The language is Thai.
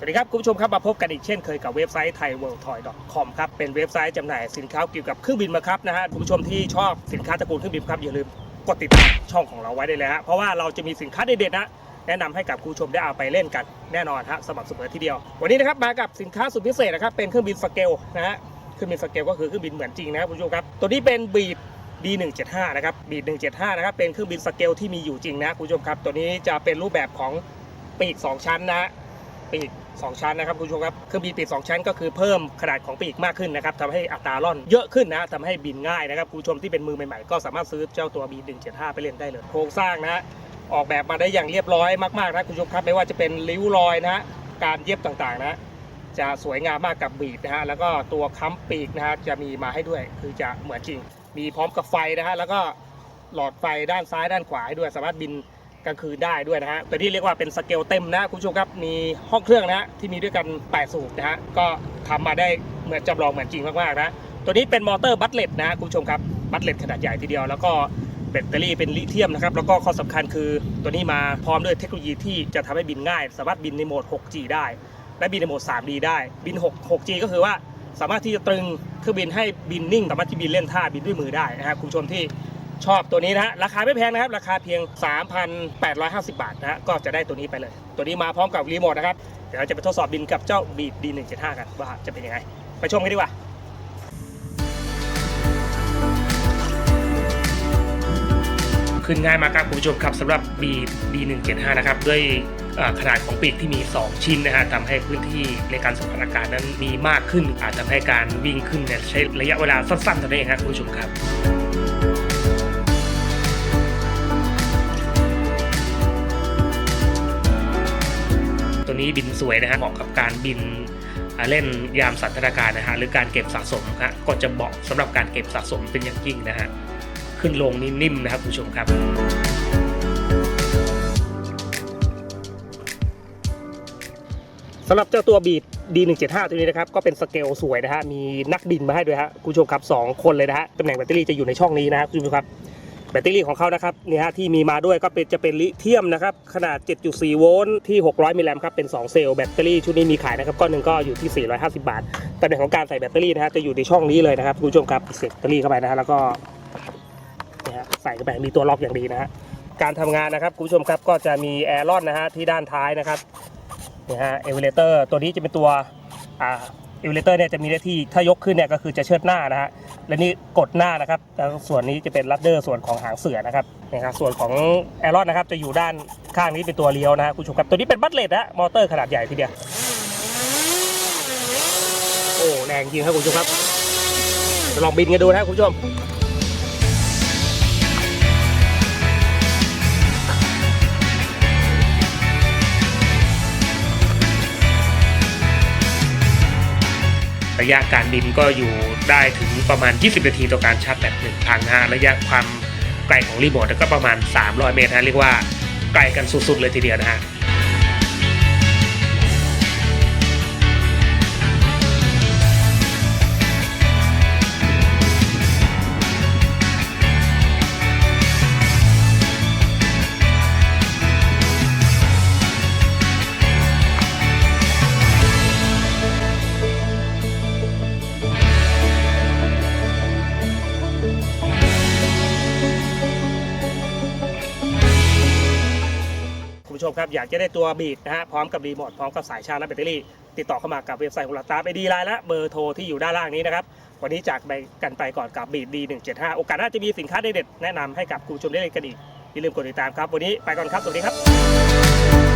สวัสดีครับ คุณผู้ชมครับ มาพบกันอีกเช่นเคยกับเว็บไซต์ thaiworldtoy.com ครับ เป็นเว็บไซต์จำหน่ายสินค้าเกี่ยวกับเครื่องบินมาครับนะฮะคุณผู้ชมที่ชอบสินค้าตระกูลเครื่องบินครับ อย่าลืมกดติดตามช่องของเราไว้ได้เลยฮะเพราะว่าเราจะมีสินค้าเด็ดๆนะแนะนำให้กับคุณผู้ชมได้เอาไปเล่นกันแน่นอนฮะสม่ำเสมอทีเดียว วันนี้นะครับมากับสินค้าสุดพิเศษนะครับเป็นเครื่องบินสเกลนะฮะเครื่องบินสเกลก็คือเครื่องบินเหมือนจริงนะครับคุณผู้ชมครับตัวนี้เป็นบีด B175 นะครับ B175 นะครับเป็นเครื่องบินสเกลที่มีอยู่จริงนะคุณผู้ชมครับตัวนี้จะเป็นรูปแบบของปีกสองชั้นนะปีก 2 ชั้นนะครับคุณผู้ชมครับเครื่องบินปีก2ชั้นก็คือเพิ่มขนาดของปีกมากขึ้นนะครับทำให้อัตราล่อนเยอะขึ้นนะทำให้บินง่ายนะครับคุณผู้ชมที่เป็นมือใหม่ๆก็สามารถซื้อเจ้าตัว B175 ไปเล่นได้เลยโครงสร้างนะฮะออกแบบมาได้อย่างเรียบร้อยมากๆนะคุณผู้ชมครับไม่ว่าจะเป็นริ้วรอยนะฮะการเย็บต่างๆนะจะสวยงามมากกับบีดนะฮะแล้วก็ตัวค้ำปีกนะฮะจะมีมาให้ด้วยคือจะเหมือนจริง มีพร้อมกับไฟนะฮะแล้วก็หลอดไฟด้านซ้ายด้านขวาให้ด้วยสามารถบิน กลางคืนได้ด้วยนะฮะแตัวนี้เรียกว่าเป็นสเกลเต็มนะคุณผู้ชมครับมีห้องเครื่องนะฮะที่มีด้วยกัน 8 สูบนะฮะก็ทำมาได้เหมือนจำลองเหมือนจริงมากๆนะตัวนี้เป็นมอเตอร์บัตเลตนะคุณผู้ชมครับบัตเลตขนาดใหญ่ทีเดียวแล้วก็แบตเตอรี่เป็นลิเธียมนะครับแล้วก็ข้อสำคัญคือตัวนี้มาพร้อมด้วยเทคโนโลยีที่จะทำให้บินง่าย สามารถบินในโหมด 6G ได้ และบินในโหมด 3D ได้บิน 6 6G ก็คือว่าสามารถที่จะตรึงเครื่องบินให้บินนิ่ง สามารถที่บินเล่นท่าบินด้วยมือได้นะครับคุณผู้ชมที่ ชอบตัวนี้นะฮะราคาไม่แพงนะครับ ราคาเพียง 3,850 บาทนะฮะก็จะได้ตัวนี้ไปเลย ตัวนี้มาพร้อมกับรีโมทนะครับ เดี๋ยวเราจะไปทดสอบบินกับเจ้า Beat D175 กันว่าจะเป็นยังไง ไปชมกันดีกว่าขึ้นง่ายมากครับคุณผู้ชมครับสำหรับ B B175 นะครับด้วยขนาดของปีกที่มี 2 ชิ้นนะฮะทำให้พื้นที่ในการสัมผัสอากาศนั้นมีมากขึ้น อาจทำให้การวิ่งขึ้นเนี่ยใช้ระยะเวลาสั้นๆเท่านั้นเองครับคุณผู้ชมครับ นี้บินสวยนะฮะเหมาะกับการบินเล่นยามสันทนาการนะฮะหรือการเก็บสะสมฮะก็จะเหมาะสำหรับการเก็บสะสมเป็นอย่างยิ่งนะฮะขึ้นลงนี่นิ่มนะครับคุณผู้ชมครับสำหรับเจ้าตัวบีด D175 ตัวนี้นะครับก็เป็นสเกลสวยนะฮะมีนักบินมาให้ด้วยฮะคุณผู้ชมครับสองคนเลยนะฮะตำแหน่งแบตเตอรี่จะอยู่ในช่องนี้นะฮะคุณผู้ชมครับ แบตเตอรี่ของเขานะครับนี่ฮะที่มีมาด้วยก็เป็นจะเป็นลิเธียมนะครับขนาด 7.4 โวลต์ที่ 600 มิลลิแอมป์ครับเป็น 2 เซลล์แบตเตอรี่ชุดนี้มีขายนะครับก้อนหนึ่งก็อยู่ที่ 450 บาทตำแหน่งของการใส่แบตเตอรี่นะฮะจะอยู่ในช่องนี้เลยนะครับคุณผู้ชมครับเสียบแบตเตอรี่เข้าไปนะฮะแล้วก็นี่ฮะใส่เข้าไปมีตัวล็อกอย่างดีนะฮะการทำงานนะครับคุณผู้ชมครับก็จะมีแอร์รอนนะฮะที่ด้านท้ายนะครับนะฮะเอเวอเลเตอร์ตัวนี้จะเป็นตัว อิเวเลเตอร์เนี่ยจะมีหน้าที่ถ้ายกขึ้นเนี่ยก็คือจะเชิดหน้านะฮะและนี่กดหน้านะครับแล้วส่วนนี้จะเป็นลัดเดอร์ส่วนของหางเสือนะครับนะครับส่วนของแอรอนนะครับจะอยู่ด้านข้างนี้เป็นตัวเลี้ยวนะฮะคุณผู้ชมครับตัวนี้เป็นบัตเลตนะมอเตอร์ขนาดใหญ่ทีเดียวโอ้แรงจริงครับคุณผู้ชมครับลองบินกันดูนะครับคุณผู้ชม ระยะการบินก็อยู่ได้ถึงประมาณ 20 นาทีต่อการชาร์จแบตหนึ่งครั้งนะฮะระยะความไกลของรีโมทก็ประมาณ 300 เมตรนะเรียกว่าไกลกันสุดๆเลยทีเดียวนะฮะ ผู้ชมครับอยากจะได้ตัวบีดนะฮะพร้อมกับรีโมทพร้อมกับสายชาร์จและแบตเตอรี่ ติดต่อเข้ามากับเว็บไซต์ของเราตามไปดีไลน์และเบอร์โทรที่อยู่ด้านล่างนี้นะครับวันนี้จากไปกันไปก่อนกับบีดดี175 โอกาสหน้าจะมีสินค้าเด็ดๆแนะนำให้กับคุณผู้ชมได้เลยกันอีกอย่าลืมกดติดตามครับ วันนี้ไปก่อนครับสวัสดีครับ